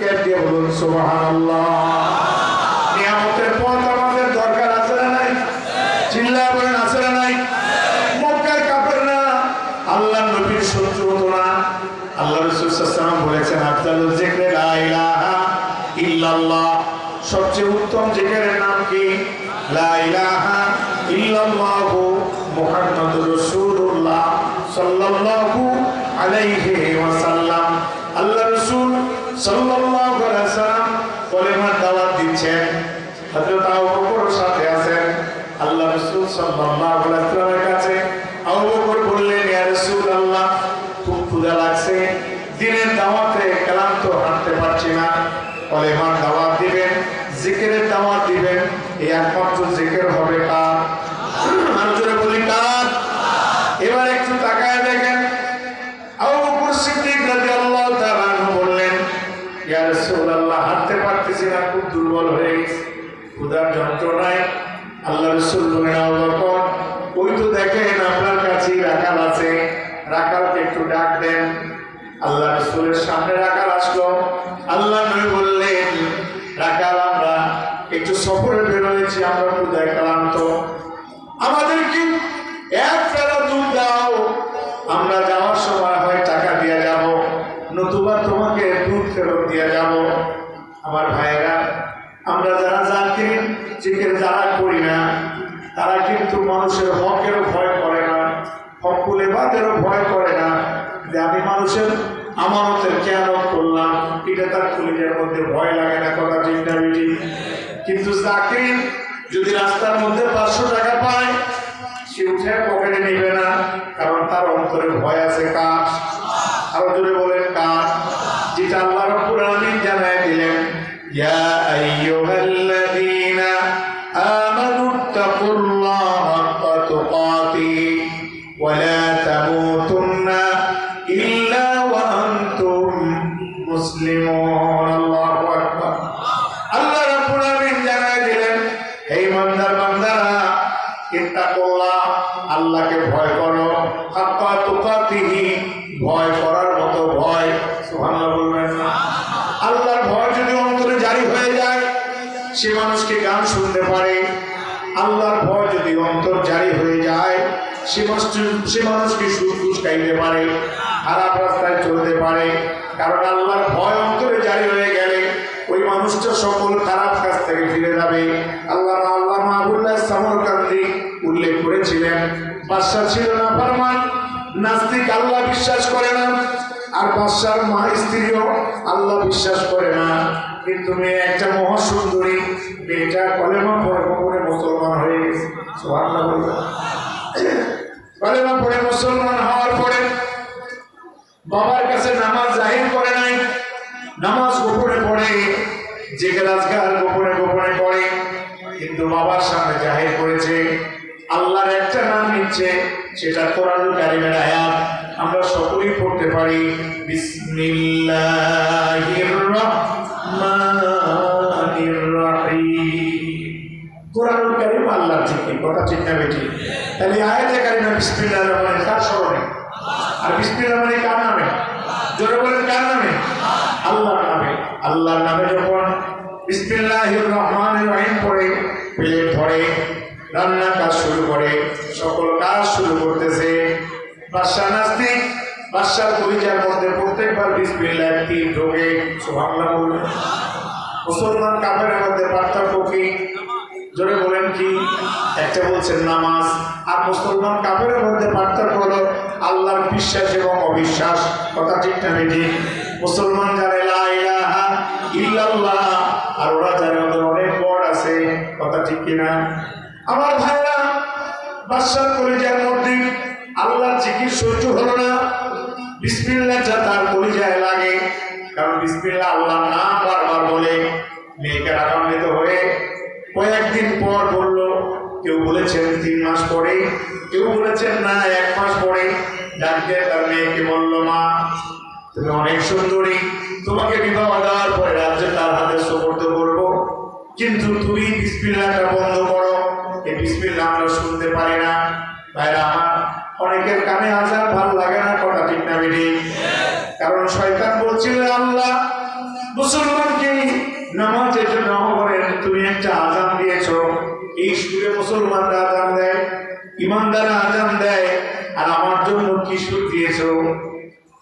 চিৎকার দিয়ে বলুন সুবহানাল্লাহ। ক্লান্ত হাঁটতে পারছি না। কলেমার দাওয়াত দিবেন, জিকিরের দাওয়াত দিবেন, এই একমাত্র জিকির হবে কার? আমি বলি কার? এবার একটু তাকায় দেখেন বললেন হাঁটতে পারতেছি না, খুব দুর্বল হয়ে যন্ত্রণায় আল্লাহ রাসূল বলেন ওই তো দেখেন আপনার কাছে রাখাল আছে। রাখালকে একটু ডাক দেন। আল্লাহ রাসূলের সামনে রাখাল আসলো। আল্লাহ নবী বললেন, রাখাল, আমরা একটু সফরে বের হয়েছি আমরা ক্ষুধায় ক্লান্ত আমাদেরকে এক ফেরা দুধ দাও, আমরা যাওয়ার সময় হয় টাকা দিয়ে যাব, নতুবা তোমাকে দুধ ফেরত দিয়ে যাব। আমার ভাইয়েরা, আমরা যারা জাকির, জিকির যারা করি না, তারা কিন্তু মানুষের হকেরও ভয় করে না, হকুলে বাদেরও ভয় করে না যে আমি মানুষের আমানতের কেয়ারত করলাম। এটা তার কলিজের মধ্যে ভয় লাগে না কথা ঠিক না বেটি। কিন্তু জাকির যদি রাস্তার মধ্যে পাঁচশো টাকা পায়, সে উঠে পকেটে নেবে না, কারণ তার অন্তরে ভয় আছে কাজ আরও জোরে বলেন কাজ যেটা আল্লাহ রব্বুল জানায় দিলেন, ইয়া মুসলিমুন, আল্লাহু আকবার। আল্লাহ রাব্বুল আলামিন জানায় দিলেন হে ইমানদার বান্দারা আল্লাহকে ভয় করো। হাক্কা ভয় করার মতো ভয়। সুবহানাল্লাহ বলবেন ভয় যদি অন্তরে জারি হয়ে যায়, সে মানুষকে গান শুনতে পারে। আল্লাহর ভয় যদি অন্তর জারি হয়ে যায়, সে মানুষ সে মানুষকে বাদশাহ ছিল না ফরমান, নাস্তিক আল্লাহ বিশ্বাস করে না, আর বাদশার মা স্ত্রীও আল্লাহ বিশ্বাস করে না। কিন্তু মেয়ে একটা মহাসুন্দরী, মেয়েটা কলেমা পড়ে পড়ে মুসলমান হয়ে গেছে। কলেমা পড়ে মুসলমান হওয়ার পরে বাবার কাছে নামাজ জাহির করে নাই, নামাজ গোপনে পড়ে জেগে রাজগার গোপনে গোপনে পড়ে, কিন্তু বাবার সামনে জাহির করেছে। আল্লাহর একটা নাম নিচ্ছে, সেটা কোরআন কারিমের আয়াত। আমরা সকলেই পড়তে পারি বিসমিল্লাহির রহমানির রহিম কোরআন কারিম আল্লাহর জিকির, কথা ঠিক না বেটি তাহলে আয়াতে কারিমা বিসমিল্লাহির রহমানির কার স্মরণে? আর বিসমিল্লাহ মানে কার নামে? জোরে বলেন, কার নামে? আল্লাহর নামে। আল্লাহর নামে যখন বিসমিল্লাহির রহমানির রহিম পড়ে প্লেট ধরে রান্না কাজ শুরু করে, সকল কাজ শুরু করতেছে। বাদশাহ নাস্তিক বাদশার পরিচয়ের মধ্যে প্রত্যেকবার বিসমিল্লাহ তিন ঢোকে, সুবহানাল্লাহ বলবেন মুসলমান কাপের মধ্যে পার্থক্য কি? জোরে বলেন কি? একটা বলছেন নামাজ। আর মুসলমান কাপের মধ্যে পার্থক্য হলো আল্লাহর বিশ্বাস এবং অবিশ্বাস। কথা ঠিক না বেটি মুসলমান লা ইলাহা আর ওরা জানে ওদের অনেক বড় আছে, কথা ঠিক কিনা? আমার ভাইরা বাদশার কলিজার মধ্যে আল্লাহর জিকির সহ্য হলো না। বিসমিল্লাহটা তার কলিজায় লাগে, কারণ বিসমিল্লাহ আল্লাহ না বারবার বলে মেয়েকে রাগান্বিত হয়ে কয়েকদিন পর বলল, কেউ বলেছেন তিন মাস পরে, কেউ বলেছেন না এক মাস পরে। ডাকতে তার মেয়েকে বলল, মা, তুমি অনেক সুন্দরী, তোমাকে বিবাহ দেওয়ার পরে রাজ্যে তার হাতে সোপর্দ করব, কিন্তু তুমি বিসমিল্লাহটা বন্ধ করো। এই বিসমিল্লাহ আমরা শুনতে পারি না। ভাইরা, আমার অনেকের কানে আজান ভালো লাগে না, কথা ঠিক না বেটি কারণ শয়তান বলছিল আল্লাহ, মুসলমানকে নামাজের জন্য করেন তুমি একটা আজান দিয়েছ। এই সুরে মুসলমানরা আজান দেয় ইমানদারা আজান দেয়, আর আমার জন্য কি সুর দিয়েছ?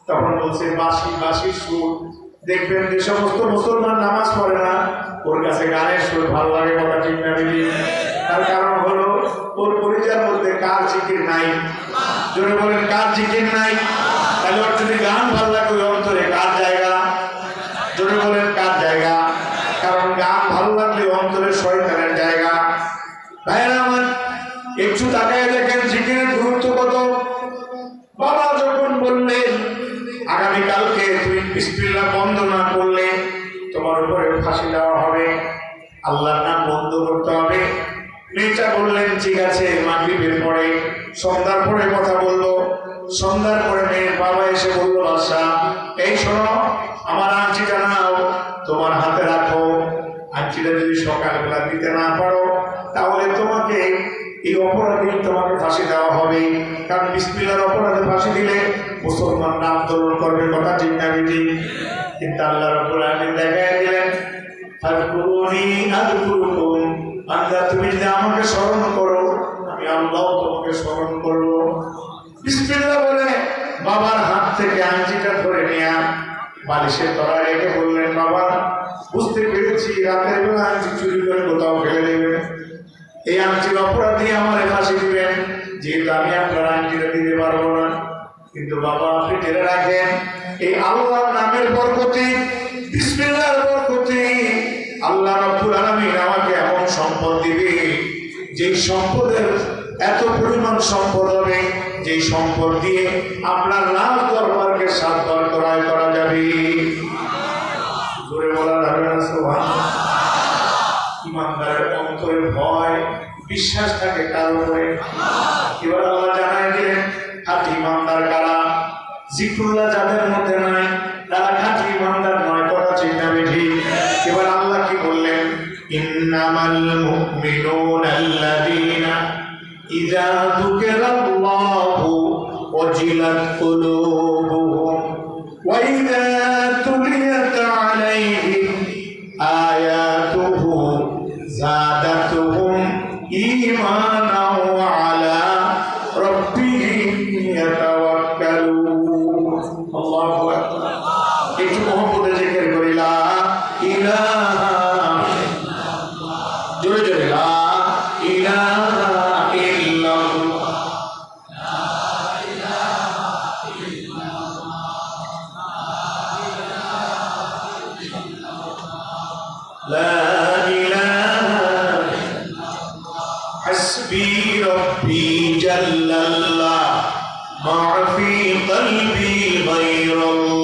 তখন বলছে বাসি বাসি সুর। দেখবেন যে সমস্ত মুসলমান নামাজ পড়ে না, ওর কাছে গানের সুর ভালো লাগে, কথা ঠিক না তার কারণ হলো ওর পরিচয়ের মধ্যে কার জিকির নাই? জোরে বলেন, কার জিকির নাই? তাহলে ওর যদি গান ভালো লাগে ঠিক আছে মাগরিবের পরে সন্ধ্যার পরে কথা বলল, সন্ধ্যার পরে মেয়ের বাবা এসে বলল বাদশা এই শোনো, আমার আংটিটা নাও, তোমার হাতে রাখো। আংটিটা যদি সকালবেলা দিতে না পারো, তাহলে তোমাকে এই অপরাধী তোমাকে ফাঁসি দেওয়া হবে। কারণ বিসমিল্লার অপরাধে ফাঁসি দিলে মুসলমান নাম দরুন করবে, কথা ঠিক না বেটি কিন্তু আল্লাহ রব্বুল আলামিন দেখায় দিলেন বান্দা, তুমি যদি আমাকে স্মরণ করো, আমি আল্লাহ তোমাকে স্মরণ করব। বিসমিল্লাহ বলে বাবার হাত থেকে আঞ্জিটা ধরে নিয়ে বালিশের তলায় রেখে বললেন, বাবা, বুঝতে পেরেছি, রাতের বেলা আঞ্জি চুরি করে কোথাও ফেলে দেবে। এই আংটির অপরাধী আমার ফাঁসি দিবেন, যেহেতু আমি আপনার আংটিটা দিতে পারব না। কিন্তু বাবা, আপনি জেনে রাখেন, এই আল্লাহর নামের বরকতি বিসমিল্লাহর সম্পদ দিবে, যেই সম্পদের এত পরিমাণ সম্পদ হবে, যেই সম্পদ দিয়ে আপনার রাজ দরবারকে সাত দর করা যাবে। জোরে বলা যাবে না সুবহানাল্লাহ ইমানদারের অন্তরে ভয়, বিশ্বাস থাকে কার উপরে। এবার আল্লাহ জানাই দিলেন খাঁটি ইমানদার কারা? জিক্রুল্লাহ যাদের মধ্যে নাই إنما المؤمنون الذين إذا ذكر الله وجلت قلوبهم وإذا جل الله ما في قلبي غير الله.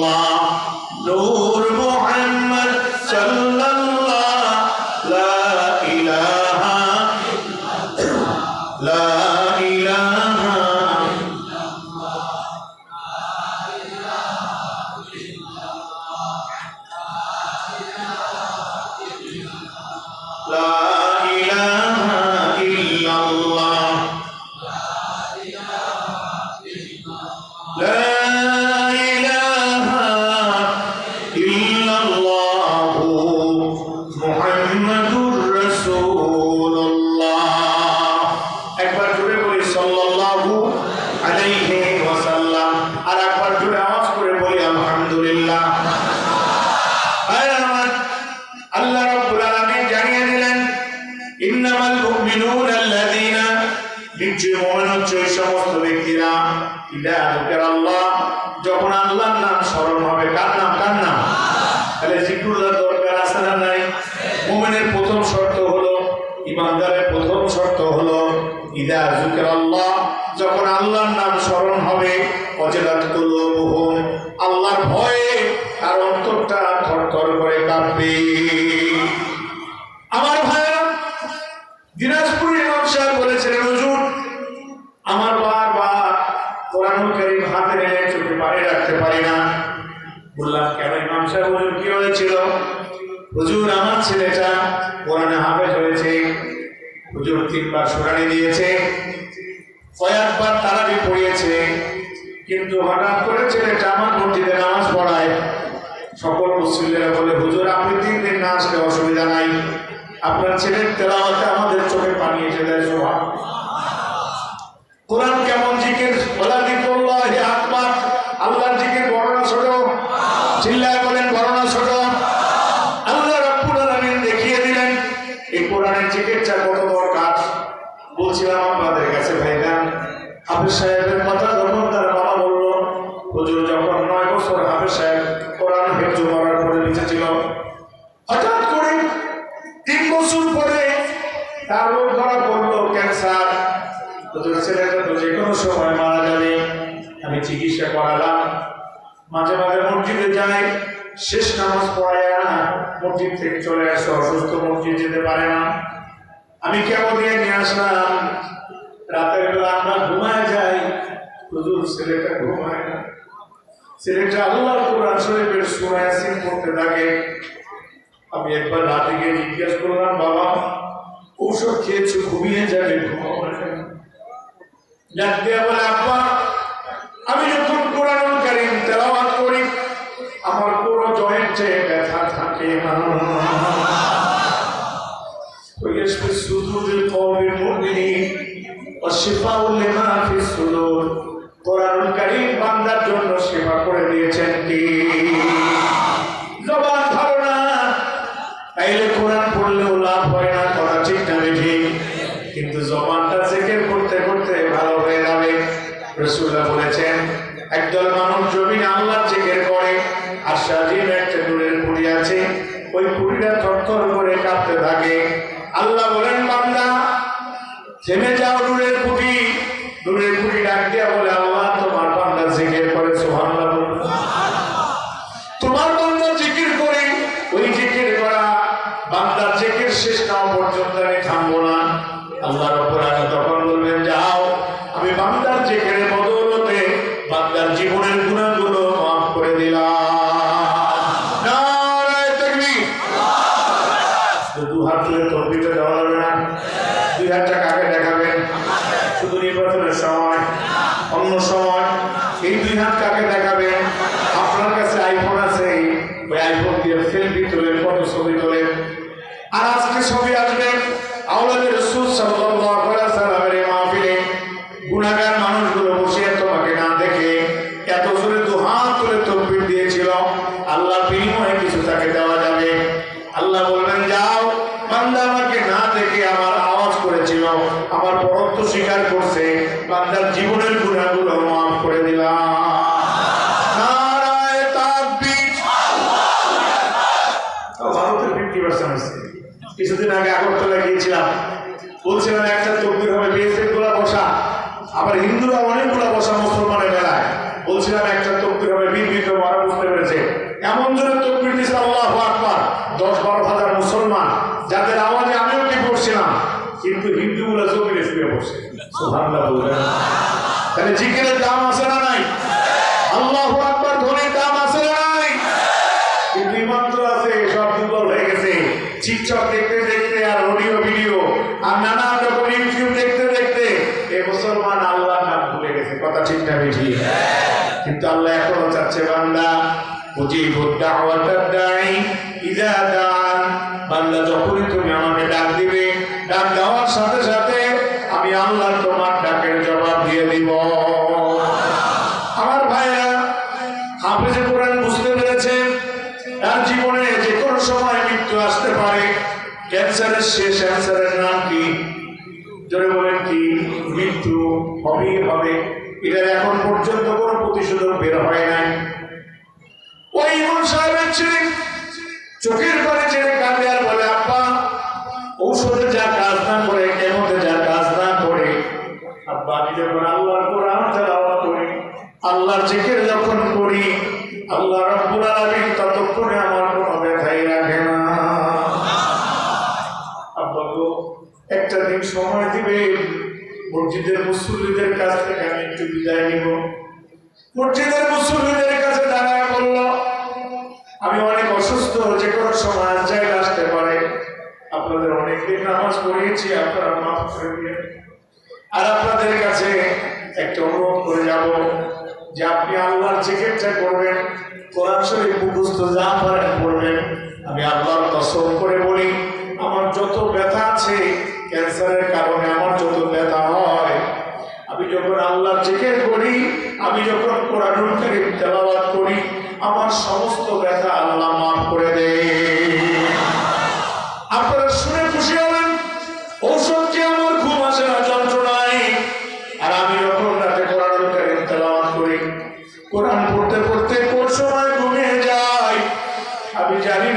সমস্ত ব্যক্তিরা ইদা আল্লাহ যখন আল্লাহর নাম স্মরণ হবে, কার নাম কার নাম? তাহলে জিক্রুল্লাহ দরকার আছে না নাই? মুমিনের প্রথম শর্ত হলো, ইমানদারের প্রথম শর্ত হলো ইদা জুকের আল্লাহ যখন আল্লাহর নাম স্মরণ হবে কোরআনুল কারীম হাতে নিয়ে চোখে পানি রাখতে পারি না। বললাম, কেন ইমাম সাহেব হুজুর কি হয়েছিল? হুজুর আমার ছেলেটা কোরআনে হাফেজ হয়েছে। হুজুর তিনবার শুনানি দিয়েছে। কয়েকবার তারাবি পড়িয়েছে। কিন্তু হঠাৎ করে ছেলেটা আমার মসজিদে নামাজ পড়ায়। সকল মুসলিমেরা বলে, হুজুর, আপনি তিন দিন না আসলে অসুবিধা নাই। আপনার ছেলের তেলাওয়াতে আমাদের চোখে পানি এসে দেয় শোভা কোরআন কেমন জিকির? বলা দিকুল্লাহি আকবার আল্লাহর জিকির বর্ণনা ছোট চিল্লায় বলেন, বর্ণনা ছোট আল্লাহ রাব্বুল দেখিয়ে দিলেন, এই কোরআনের জিকিরটা কত দরকার? বলছিলাম আপনাদের কাছে ভাইজান হাফেজ সাহেবের কথা যখন বাবা বলল, হুজুর, যখন নয় বছর হাফেজ সাহেব কোরআন হেফজ করার হুজুর ছেলেটা তো যে কোনো সময় মারা যাবে আমি চিকিৎসা করালাম। মাঝে মাঝে মসজিদে যাই, শেষ নামাজ পড়ায় না, মসজিদ থেকে চলে আসে, অসুস্থ মসজিদ যেতে পারে না। আমি কেমন দিয়ে নিয়ে আসলাম। রাতের বেলা আমরা ঘুমায় যাই। হুজুর, ছেলেটা ঘুমায় না। ছেলেটা আল্লাহ কোরআন শরীফের সূরা ইয়াসিন পড়তে থাকে। আমি একবার রাতে গিয়ে জিজ্ঞেস করলাম, বাবা, ঔষধ খেয়েছো, ঘুমিয়ে যাবে? ঘুমাও না কেন?" ডাক দিয়া বলে আব্বা আমি যখন কোরআন কারিম তেলাওয়াত করি আমার পুরো জয়েন্টে ব্যথা থাকে না ويشفي الصدور القوم المؤمنين والشفاء لما في الصدور কোরআন কারীম বান্দার জন্য সেবা করে দিয়েছেন কি আল্লাহ বলেন বান্দা থেমে যাও নূরের আসবে আওলাদের রসুল সাল্লাল্লাহু যাদের আওয়াজে আমিও কি পড়ছিলাম? কিন্তু হিন্দুগুলা জমিনে শুয়ে পড়ছে। তাহলে জিকিরের দাম আছে না নাই? আল্লাহ আকবার ধ্বনির দাম আছে না নাই? কিন্তু তো আছে, সব দুর্বল হয়ে গেছে। টিকটক দেখতে দেখতে আর অডিও, ভিডিও। আর নানা রকম ইউটিউব দেখতে দেখতে এ মুসলমান আল্লাহ নাম ভুলে গেছে। কথা ঠিক না কিন্তু আল্লাহ এখনও চাচ্ছে, বান্দা উজিবু দাওয়াতাদ দাঈ দান বান্দা যখনই তুমি আমাকে ডাক দিবে, ডাক দেওয়ার সাথে সাথে আমি আল্লাহ তোমার ডাকের জবাব দিয়ে দিব। আমার ভাইরা কোরআন বুঝতে পেরেছে তার জীবনে যে কোনো সময় মৃত্যু আসতে পারে। ক্যান্সারের শেষ ক্যান্সারের নাম কি? জোরে বলেন কি? মৃত্যু হবেই হবে। এটার এখন পর্যন্ত কোনো প্রতিশোধক বের হয় নাই। ওই ইমাম সাহেবের চোখের পানি ছেড়ে কাঁদে আর বলে আব্বা ঔষধে যা কাজ না করে কেমতে যা কাজ না করে আব্বা আমি যখন আল্লাহর কোরআন তেলাওয়াত করি আল্লাহর জিকির যখন করি, আল্লাহ রাব্বুল আলামিন ততক্ষণে আমার কোনো ব্যথাই রাখে না। গো, একটা দিন সময় দিবে, মসজিদের মুসল্লিদের কাছ থেকে আমি একটু বিদায় নিব। মসজিদের মুসল্লিদের কাছে দাঁড়ায় বলল, আমি অনেক অসুস্থ, যে কোনো সময় আজ জায়গা আসতে পারে। আপনাদের অনেকদিন নামাজ পড়িয়েছি, আপনারা মাফ করে দিয়ে আর আপনাদের কাছে একটা অনুরোধ করে যাব। যে আপনি আল্লাহর জিকিরটা করবেন, কোরআন শরীফ মুখস্থ যা পারেন পড়বেন আমি আল্লাহর কসম করে বলি, আমার যত ব্যথা আছে ক্যান্সারের কারণে আমার যত ব্যথা হয়, আমি যখন আল্লাহ জিকির করি, আমি যখন কোরআনুল কারীম তেলাওয়াত করি, আমার সমস্ত ব্যথা আল্লাহ মাফ করে দেয়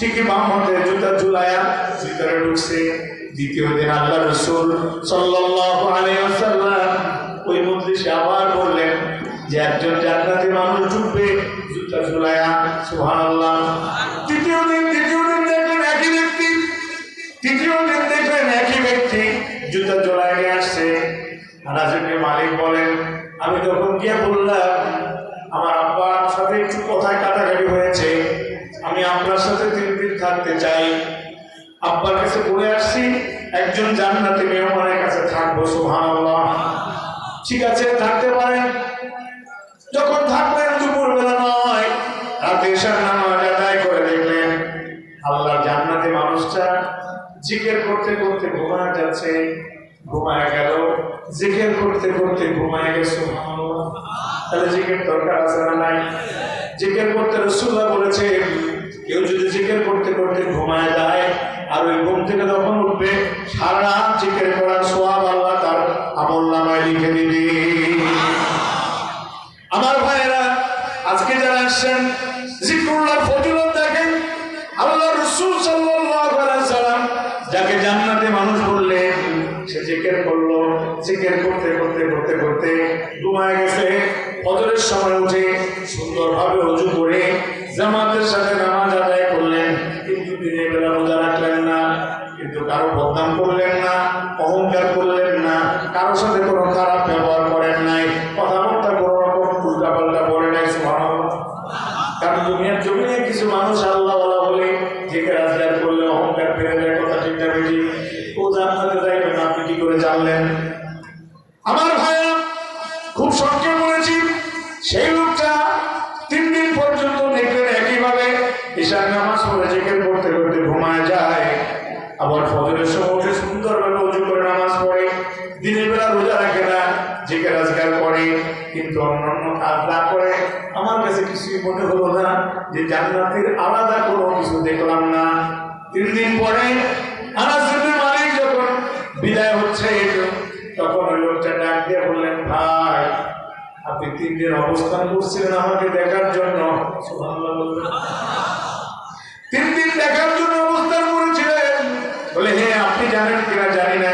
ঠিকই বাম হাতে জুতা ঝুলাইয়া ভিতরে ঢুকছে। দ্বিতীয় দিন আল্লাহ রসুল সাল্লাল্লাহু আলাইহি ওয়াসাল্লাম ওই মজলিসে আবার বললেন যে একজন জান্নাতি মানুষ ঢুকবে, জুতা ঝুলাইয়া, সুবহানাল্লাহ। তৃতীয় দিন তৃতীয় দিন দেখলেন একই ব্যক্তি। তৃতীয় দিন দেখলেন একই ব্যক্তি, জুতা জোড়ায় নিয়ে আসছে। আনাজের মালিক বলেন, আমি তখন গিয়ে বললাম, আমার আব্বার সাথে একটু কথায় কাটাকাটি হয়েছে আমি আপনার সাথে তিন দিন থাকতে চাই। আব্বার কাছে বলে আসছি, একজন জান্নাতি মেহমানের কাছে থাকব, সুবহানাল্লাহ। ঠিক আছে, থাকতে পারেন। যখন থাকবেন দুপুর বেলা নয়, রাতে এসার নামাজ আদায় করে দেখলেন আল্লাহর জান্নাতে মানুষটা জিকির করতে করতে ঘুমায় যাচ্ছে, ঘুমায় গেল, জিকির করতে করতে ঘুমায় গেছে। তাহলে জিকির দরকার আছে না নাই? জিকির করতে রসুল্লাহ বলেছে ঘুমায় যায় আর ওই ঘুম থেকে যখন উঠবে সারা রাত জিকির করার সোয়াব রকম উল্টাপাল্টা বলে নাই কারণ দুনিয়ার জমিনে কিছু মানুষ আল্লাহ তিন দিন অবস্থান করছিলেন আমাকে দেখার জন্য। তিন দিন দেখার জন্য অবস্থান করেছিলেন। বলে হ্যাঁ আপনি জানেন কিনা? জানি না।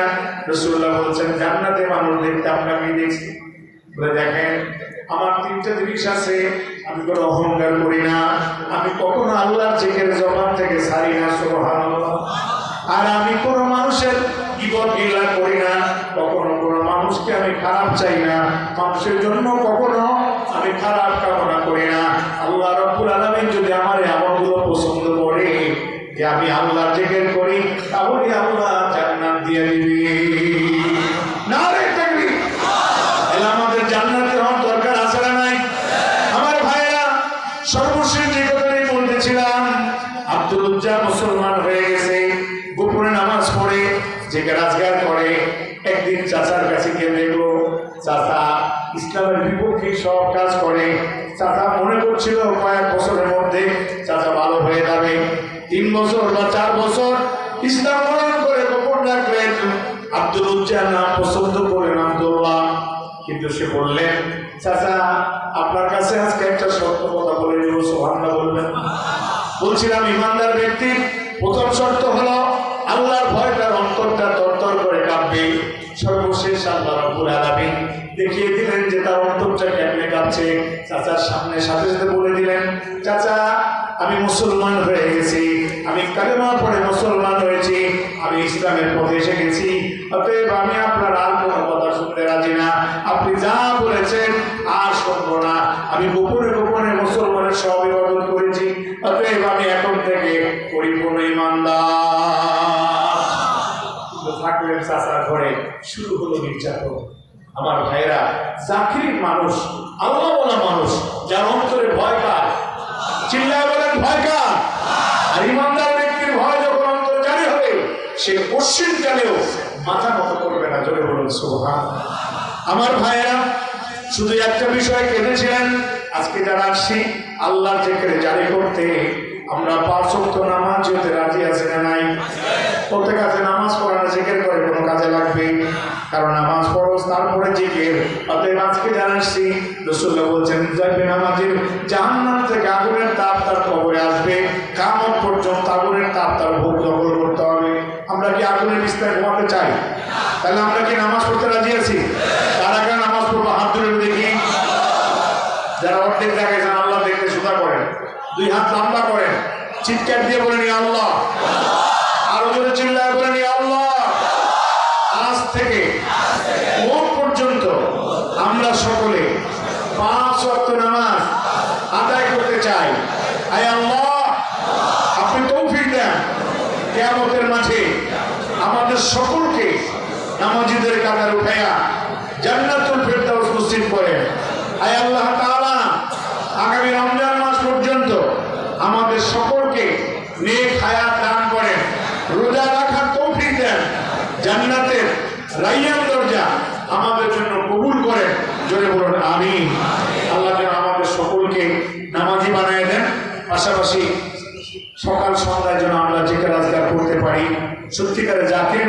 রসুল্লাহ বলছেন, জান্নাতে মানুষ দেখতে আপনাকে দেখছি। বলে, দেখেন, আমার তিনটা জিনিস আছে, আমি কোনো অহংকার করি না। আমি কখনো আল্লাহর জেকের জবান থেকে ছাড়ি না, সুবহানাল্লাহ। আর আমি কোনো মানুষের বিপদ বিলা করি না, কখনো কোনো মানুষকে আমি খারাপ চাই না। মানুষের জন্য কখনো আমি খারাপ কামনা করি না। আল্লাহ রব্বুল আলমিন যদি আমার আমলগুলো পছন্দ করে, যে আমি আল্লাহ জেগের করি, তাহলে আল্লাহ জান্নাত দিয়ে দিবি না রে তাকবীর তাহলে আমাদের জান্নাতের হওয়ার দরকার আছে না নাই আমার ভাইরা সর্বশেষ যে কথাটি বলতেছিলাম আব্দুল উজ্জা মুসলমান হয়ে গেছে গোপনে নামাজ পড়ে যে রাজগার করে, একদিন চাচার কাছে গিয়ে দেখল, চাচা, ইসলামের বিপক্ষে সব কাজ করে। চাচা মনে করছিল কয়েক বছরের মধ্যে চাচা ভালো হয়ে যাবে। তিন বছর বা চার বছর ইসলাম গ্রহণ করে গোপন রাখলেন। আব্দুল উজ্জা নাম পছন্দ করেন আব্দুল্লাহ কিন্তু সে বললেন, চাচা, আপনার কাছে আজকে একটা সত্য কথা বলে দেবো সোহান্না বলবেন। বলছিলাম, ইমানদার ব্যক্তির প্রথম শর্ত হলো তার অন্তরটা কেমনে কাঁপছে? চাচার সামনে সাথে সাথে বলে দিলেন, চাচা, আমি মুসলমান হয়ে গেছি। আমি কালেমা পড়ে মুসলমান হয়েছি। আমি ইসলামের পথে এসে গেছি। অতএব আমি আপনার আর কোনো কথা শুনতে রাজি না। আপনি যা বলেছেন আর শুনব না। আমি গোপনে গোপনে মুসলমানের সব ইবাদত করেছি। অতএব আমি এখন থেকে পরিপূর্ণ ইমানদার। থাকলেন চাচার ঘরে শুরু হলো নির্যাতন। আমার ভাইরা চাকরির মানুষ, আল্লাহ বলা মানুষ, যার অন্তরে ভয় কার? চিল্লায় বলেন, ভয় কার? আর ইমানদার ব্যক্তির ভয় যখন অন্তরে জারি হবে, সে পশ্চিম কালেও মাথা মতো করবে না। জোরে বলুন সোহান আমার ভাইয়েরা, শুধু একটা বিষয় কেঁদেছিলেন, আজকে যারা আসছি, আল্লাহর জেকেরে জারি করতে আমরা পাঁচ ওয়াক্ত নামাজ যেতে রাজি আছে না নাই, প্রত্যেক কাছে নামাজ পড়া না জিকির করে কোনো কাজে লাগবে, কারণ নামাজ পড়ো তারপরে জিকির। অতএব আজকে যারা আসছি রসুল্লাহ বলছেন যাবে নামাজের জাহান্নাম থেকে আগুনের তাপ তার কবরে আসবে। কামত পর্যন্ত আগুনের তাপ তার ভোগ দখল করতে হবে। আমরা কি আগুনের বিস্তার ঘুমাতে চাই? তাহলে আমরা কি নামাজ পড়তে রাজি আছি? তারা কেন নামাজ পড়ব, হাত ধরে দেখি। যারা অর্ধেক জায়গায় যান আল্লাহ দেখতে সুদা করেন। দুই হাত লম্বা করেন চিৎকার দিয়ে বলেন, "ইয়া আল্লাহ। আরও জোরে চিল্লায় বলেন, "ইয়া আল্লাহ। আজ থেকে কোন পর্যন্ত আমরা সকলে পাঁচ ওয়াক্ত নামাজ আদায় করতে চাই। আয় আল্লাহ, আপনি তৌফিক দেন। কেয়ামতের মাঝে আমাদের সকলকে নামাজিদের কাতার উঠাইয়া জান্নাতুল ফেরদাউস নসিব করেন আয় আল্লাহ তাআলা, আগামী রমজান মাস পর্যন্ত আমাদের সকলকে নেক হায়াত দান করেন রোজা রাখার তৌফিক দেন জান্নাতের রাইয়ান দরজা আমাদের জন্য কবুল করেন জোরে বলুন আমি আল্লাহ যেন আমাদের সকলকে নামাজি বানায় দেন পাশাপাশি সকাল সন্ধ্যায় যেন আমরা যে কাজ করতে পারি সত্যিকারে জাকির